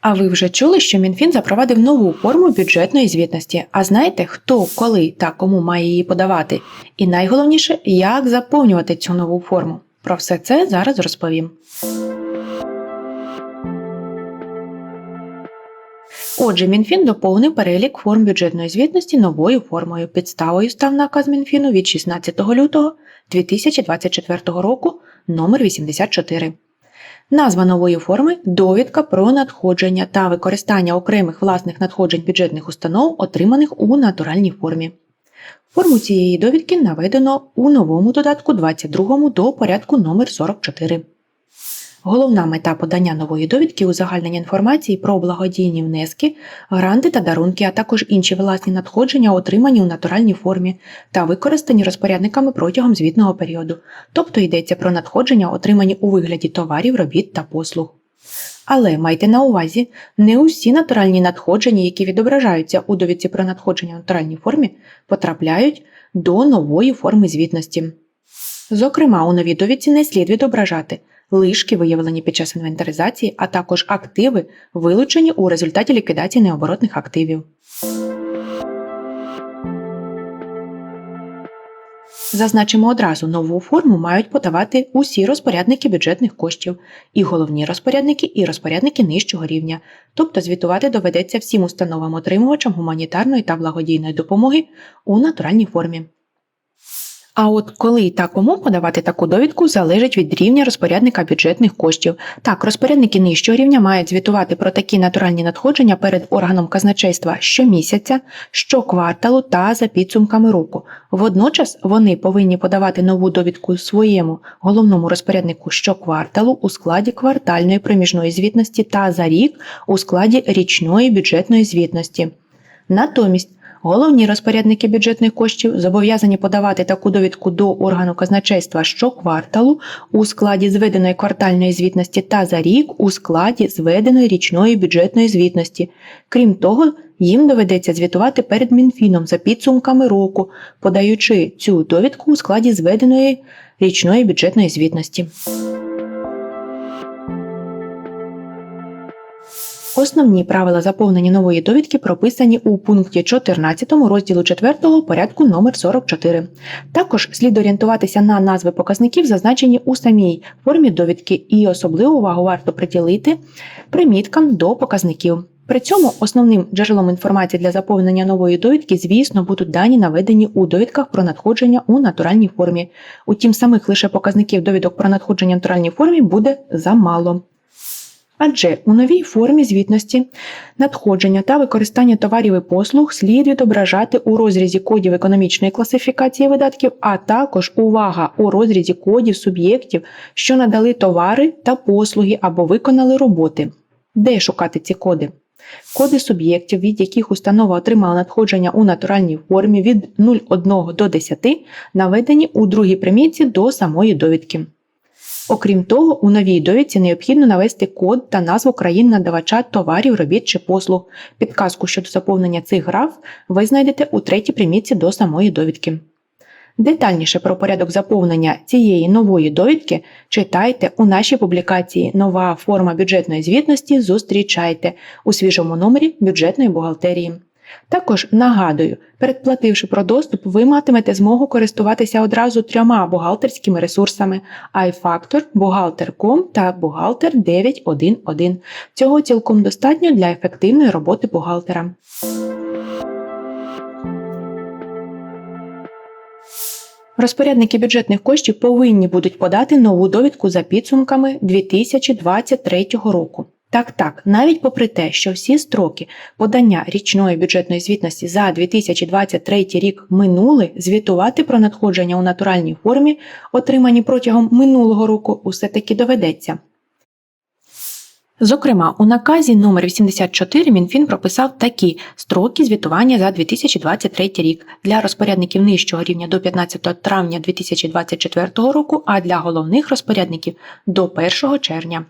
А ви вже чули, що Мінфін запровадив нову форму бюджетної звітності. А знаєте, хто, коли та кому має її подавати? І найголовніше, як заповнювати цю нову форму. Про все це зараз розповім. Отже, Мінфін доповнив перелік форм бюджетної звітності новою формою. Підставою став наказ Мінфіну від 16 лютого 2024 року номер 84. Назва нової форми довідка про надходження та використання окремих власних надходжень бюджетних установ, отриманих у натуральній формі. Форму цієї довідки наведено у новому додатку 22 до порядку номер 44. Головна мета подання нової довідки узагальнення інформації про благодійні внески, гранти та дарунки, а також інші власні надходження, отримані у натуральній формі та використані розпорядниками протягом звітного періоду, тобто йдеться про надходження, отримані у вигляді товарів, робіт та послуг. Але майте на увазі, не усі натуральні надходження, які відображаються у довідці про надходження в натуральній формі, потрапляють до нової форми звітності. Зокрема, у новій довідці не слід відображати лишки, виявлені під час інвентаризації, а також активи, вилучені у результаті ліквідації необоротних активів. Зазначимо одразу, нову форму мають подавати усі розпорядники бюджетних коштів, і головні розпорядники, і розпорядники нижчого рівня, тобто звітувати доведеться всім установам отримувачам гуманітарної та благодійної допомоги у натуральній формі. А от коли та кому подавати таку довідку залежить від рівня розпорядника бюджетних коштів. Так, розпорядники нижчого рівня мають звітувати про такі натуральні надходження перед органом казначейства щомісяця, щокварталу та за підсумками року. Водночас вони повинні подавати нову довідку своєму головному розпоряднику щокварталу у складі квартальної проміжної звітності та за рік у складі річної бюджетної звітності. Натомість Головні розпорядники бюджетних коштів зобов'язані подавати таку довідку до органу казначейства щокварталу у складі зведеної квартальної звітності та за рік у складі зведеної річної бюджетної звітності. Крім того, їм доведеться звітувати перед Мінфіном за підсумками року, подаючи цю довідку у складі зведеної річної бюджетної звітності. Основні правила заповнення нової довідки прописані у пункті 14 розділу 4 порядку номер 44 Також слід орієнтуватися на назви показників, зазначені у самій формі довідки, і особливу увагу варто приділити приміткам до показників. При цьому основним джерелом інформації для заповнення нової довідки, звісно, будуть дані наведені у довідках про надходження у натуральній формі. Утім, самих лише показників довідок про надходження в натуральній формі буде замало. Адже у новій формі звітності надходження та використання товарів і послуг слід відображати у розрізі кодів економічної класифікації видатків, а також увага у розрізі кодів суб'єктів, що надали товари та послуги або виконали роботи. Де шукати ці коди? Коди суб'єктів, від яких установа отримала надходження у натуральній формі від 0,1 до 10, наведені у другій примітці до самої довідки. Окрім того, у новій довідці необхідно навести код та назву країн надавача товарів, робіт чи послуг. Підказку щодо заповнення цих граф ви знайдете у третій примітці до самої довідки. Детальніше про порядок заповнення цієї нової довідки читайте у нашій публікації Нова форма бюджетної звітності. Зустрічайте у свіжому номері бюджетної бухгалтерії. Також нагадую, передплативши про доступ, ви матимете змогу користуватися одразу трьома бухгалтерськими ресурсами iFactor, Buhalter.com та Бухгалтер 911. Цього цілком достатньо для ефективної роботи бухгалтера. Розпорядники бюджетних коштів повинні будуть подати нову довідку за підсумками 2023 року. Так, так, навіть попри те, що всі строки подання річної бюджетної звітності за 2023 рік минули, звітувати про надходження у натуральній формі, отримані протягом минулого року, усе таки доведеться. Зокрема, у наказі номер 84 МінФін прописав такі строки звітування за 2023 рік для розпорядників нижчого рівня до 15 травня 2024 року, а для головних розпорядників до 1 червня.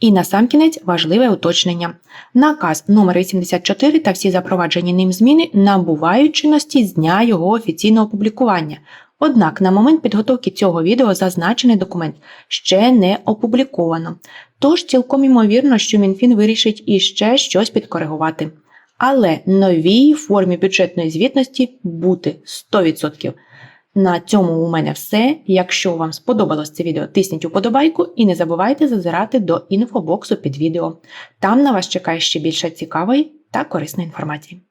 І насамкінець важливе уточнення. Наказ номер 84 та всі запроваджені ним зміни набувають чинності з дня його офіційного опублікування. Однак на момент підготовки цього відео зазначений документ ще не опубліковано. Тож цілком імовірно, що МінФін вирішить іще щось підкоригувати. Але новій формі бюджетної звітності бути 100%. На цьому у мене все. Якщо вам сподобалось це відео, тисніть уподобайку і не забувайте зазирати до інфобоксу під відео. Там на вас чекає ще більше цікавої та корисної інформації.